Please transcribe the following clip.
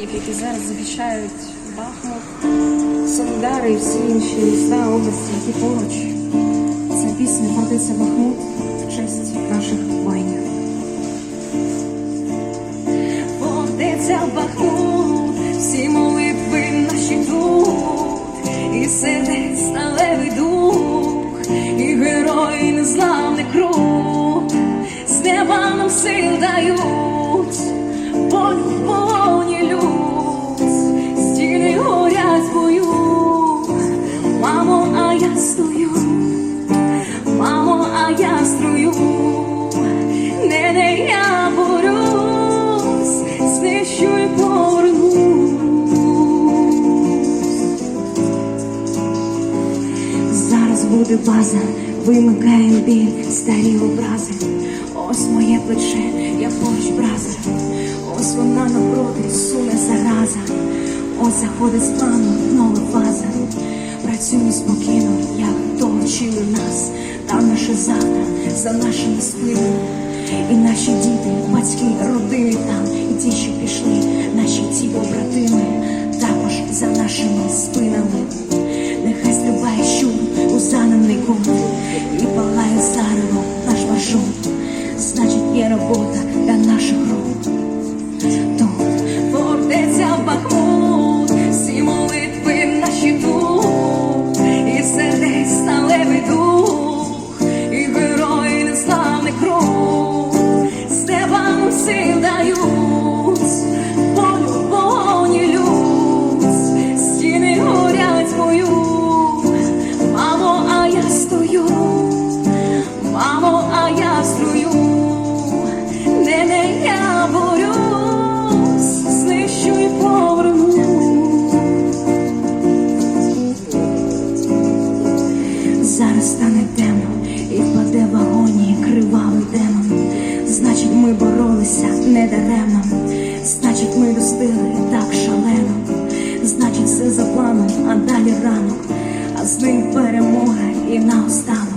які зараз захищають Бахмут, Солидари і всі інші міста, області, які поруч. Це пісня «Фортеця Бахмут в честь наших воїнів. Фортеця Бахмут, всі молитви наші тут, і сердець сталевий дух, і герої незламний круг, з неба нам сил дають, буде база, вимикаєм біль, старі образи. Ось моє плече, я поруч браза. Ось вона напроти, суне зараза. Ось заходить з плану нова фаза. Працюємо спокійно, як то вчили нас. Там наше завтра за нашими спинами. І наші діти, батьки, родини там, і ті, що пішли, наші ті побратими, також за нашими спинами. Значить, є темно і впаде в агонії кривавий демон. Значить, ми боролися не даремно. Значить, ми достигли так шалено. Значить, все за планом, а далі ранок. А з ним перемога і наостанок.